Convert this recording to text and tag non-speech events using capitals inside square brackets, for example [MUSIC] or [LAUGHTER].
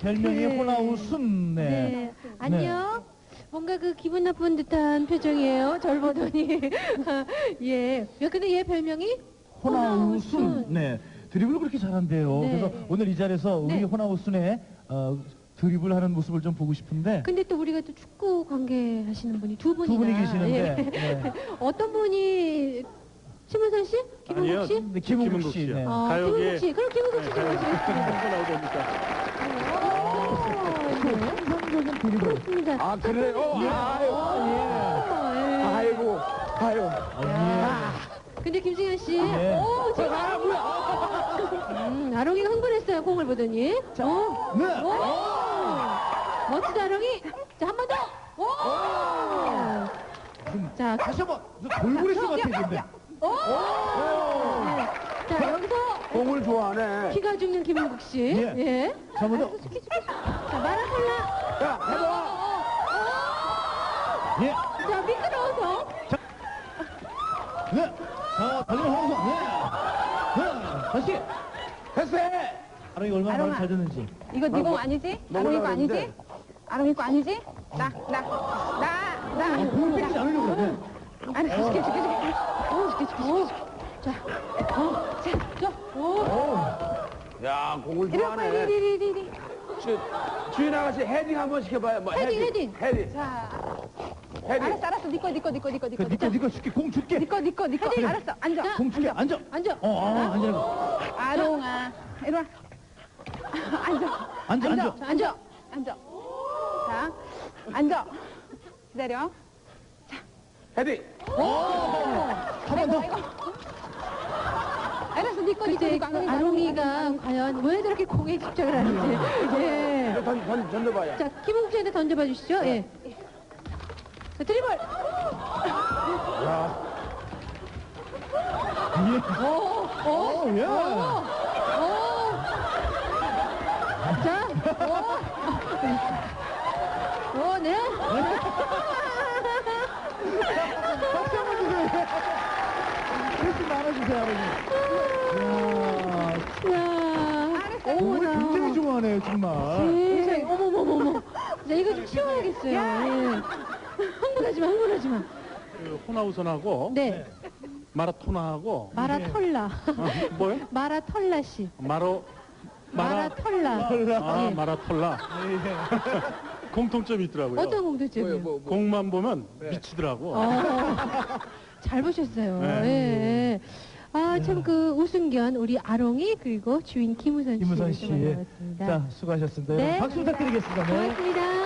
별명이 네. 호나우순. 네. 네. 안녕. 뭔가 그 기분 나쁜 듯한 표정이에요. 절 보더니. [LAUGHS] 예. 야, 근데 얘 별명이? 호나우순. 호나우순. 네. 드리블 그렇게 잘한대요. 네. 그래서 오늘 이 자리에서 우리 네. 호나우순의 어, 드리블 하는 모습을 좀 보고 싶은데 근데 또 우리가 또 축구 관계 하시는 분이 두 분이나. 두 분이 계시는데 예. 네. [LAUGHS] 어떤 분이 신문선 씨? 김은국. 씨? 네, 김은국 김은국 씨. 네. 아, 가요계- 김은국 씨. 그럼 김은국 씨 네, 좀 모시겠습니다. 또 나오됩니까? 환상적인 드리블. 그렇습니다. 아 그래요? 아유, 어, 예. 아이고, 아유. 아, 근데 김승현 씨, 예. 오, 지금 아 뭐야? 음, 아롱이가 흥분했어요, 공을 보더니. 자, 오, 네. 오, 멋지다, 아롱이. 자, 한 번 더. 오, 자, 다시 한번 돌고래 씨 같아 근데. 오, 네. 자, 여기서 공을 좋아하네. 피가 죽는 김은국 씨. 예. 예. 자, 먼저 자, 마라콜라. 야, 해봐. 예. 자, 미끄러워서. 네. 자, 달리는 호나우순. 네. 네. 다시. 됐어. 아롱이 얼마나 말을 잘 듣는지. 이거 네 공 아니지? 아롱 이 거 아니지? 그러는데. 아롱 이 거 아니지? 나, 나, 나, 나. 공을 뺏기지 않으려고 그래. 아니, 줄게, 줄게, 줄게. 어, 줄게, 줄게, 줄게. 자, 어, 자, 저, 오. 야, 공을 이리 와, 이리, 좋아하네. 이리, 이리, 이리. 주, 주인 아가씨 헤딩 한번 시켜봐요. 뭐, 헤딩, 헤딩. 헤딩. 자, 헤딩. 알았어, 알았어. 니꺼, 니꺼, 니꺼, 니꺼, 니꺼. 그, 니꺼, 니꺼 줄게. 공 줄게. 니꺼, 니꺼, 니꺼. 헤딩. 알았어, 앉아. 자, 공 줄게. 앉아. 앉아. 어, 어, 앉으라고. 아롱아. 이리 와. 앉아. 앉아, 앉아. 자, 앉아. 앉아. 자, 앉아. 기다려. 헤딩. 한번 더. 알았어, 니꺼, 니 꺼, 글쎄, 니꺼. 그 아롱이가 과연 왜 저렇게 공에 집착을 하는지. 예. 던, 던, 던져봐요. 자, 김은국 씨한테 던져봐 주시죠. 예. 자, 드리블. 야. 예. 오, 오, 오, 예. 오. 자, 오. 오, 네. 박수 한번 주세요. 훨씬 나눠주세요, 아버지. 이야, 어머나. 굉장히 좋아하네요, 정말. 네. 어머머머머. 자, 이거 좀 치워야겠어요. 예. 흥분하지 마, 흥분하지 마. 그 호나우선하고 네. 마라토나하고 마라털라. 어, 뭐요? 마라털라 씨. 마로 마라 마라털라. 아 예. 마라톨라 공통점이 있더라고요. 어떤 공통점이요? 뭐, 뭐. 공만 보면 미치더라고. 어, 잘 보셨어요. 네. 예, 예. 아, 참 그 우승견 우리 아롱이 그리고 주인 김우선 씨. 김우선 씨. 자, 수고하셨습니다. 네. 박수 부탁드리겠습니다. 네. 고맙습니다.